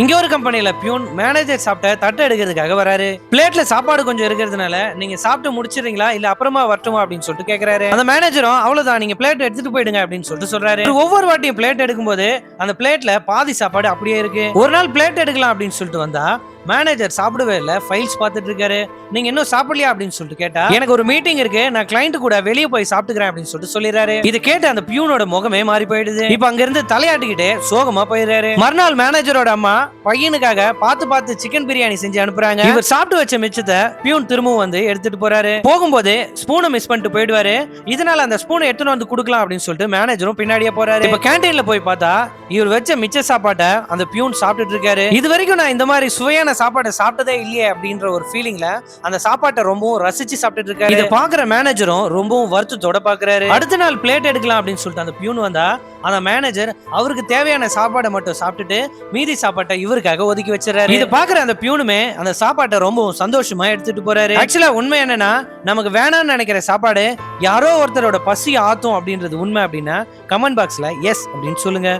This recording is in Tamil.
இங்க ஒரு கம்பெனியில பியூன் மேனேஜர் சாப்பிட்ட தட்டை எடுக்கிறதுக்காக வராரு. பிளேட்ல சாப்பாடு கொஞ்சம் இருக்கிறதுனால நீங்க சாப்பிட்டு முடிச்சிடுறீங்களா? இல்ல அப்புறமா வரட்டுமா அப்படின்னு சொல்லிட்டு கேக்குறாரு. அந்த மேனேஜரும் அவ்வளவுதான் நீங்க பிளேட் எடுத்துட்டு போயிடுங்க அப்படின்னு சொல்லிட்டு சொல்றாரு. ஒவ்வொரு வாட்டியும் பிளேட் எடுக்கும்போது அந்த பிளேட்ல பாதி சாப்பாடு அப்படியே இருக்கு. ஒரு நாள் பிளேட் எடுக்கலாம் அப்படின்னு சொல்லிட்டு வந்தா மேனேஜர் சாப்பிடவே இல்லை. ஃபைல்ஸ் பார்த்துட்டு இருக்காரு நீங்க இன்னும் சாப்பிடலையா அப்படின்னு சொல்லிட்டு கேட்டா எனக்கு ஒரு மீட்டிங் இருக்கு. நான் கிளைண்ட் கூட வெளியே போய் சாப்பிட்டுக்கிறேன் அப்படின்னு சொல்லிட்டு சொல்லிடுறாரு. இது கேட்டு அந்த பியூனோட முகமே மாறி போயிடுது. இப்ப அங்க இருந்து தலையாட்டிக்கிட்டே சோகமா போயிடுறாரு. மறுநாள் மேனேஜரோட அம்மா பையனுக்காக பார்த்து பார்த்து சிக்கன் பிரியாணி செஞ்சு அனுப்புறாங்க. இவர் சாப்பிட்டு வச்ச மிச்சத்தை பியூன் திரும்பவும் வந்து எடுத்துட்டு போறாரு. போகும்போது ஸ்பூனை மிஸ் பண்ணிட்டு போயிடுவாரு. இதனால அந்த ஸ்பூனை எடுத்துன்னு வந்து கொடுக்கலாம் அப்படின்னு சொல்லிட்டு மேனேஜரும் பின்னாடியே போறாரு. இப்ப கேன்டீன்ல போய் பார்த்தா இவர் வச்ச மிச்ச சாப்பாட்டை அந்த பியூன் சாப்பிட்டுட்டு இருக்காரு. இது வரைக்கும் நான் இந்த மாதிரி சுவையான சாப்பாட்டை சாப்பிட்டதே இல்லையே அப்படின்ற ஒரு ஃபீலிங்ல அந்த சாப்பாட்டை ரொம்பவும் ரசிச்சு சாப்பிட்டுட்டு இருக்காரு. இதை பாக்குற மேனேஜரும் ரொம்பவும் வருத்தத்தோட பாக்குறாரு அடுத்த நாள் பிளேட் எடுக்கலாம் அப்படின்னு சொல்லிட்டு அந்த பியூன் வந்தா அந்த மேனேஜர் அவருக்கு தேவையான சாப்பாடை மட்டும் சாப்பிட்டுட்டு மீதி சாப்பாட்டை இவருக்காக ஒதுக்கி வச்சிடறாரு. இதை பாக்குற அந்த பியூனுமே அந்த சாப்பாட்டை ரொம்பவும் சந்தோஷமா எடுத்துட்டு போறாரு. ஆக்சுவலா உண்மை என்னன்னா நமக்கு வேணாம்னு நினைக்கிற சாப்பாடு யாரோ ஒருத்தரோட பசி ஆத்தும் அப்படின்றது உண்மை அப்படின்னா கமெண்ட் பாக்ஸ்ல எஸ் அப்படின்னு சொல்லுங்க.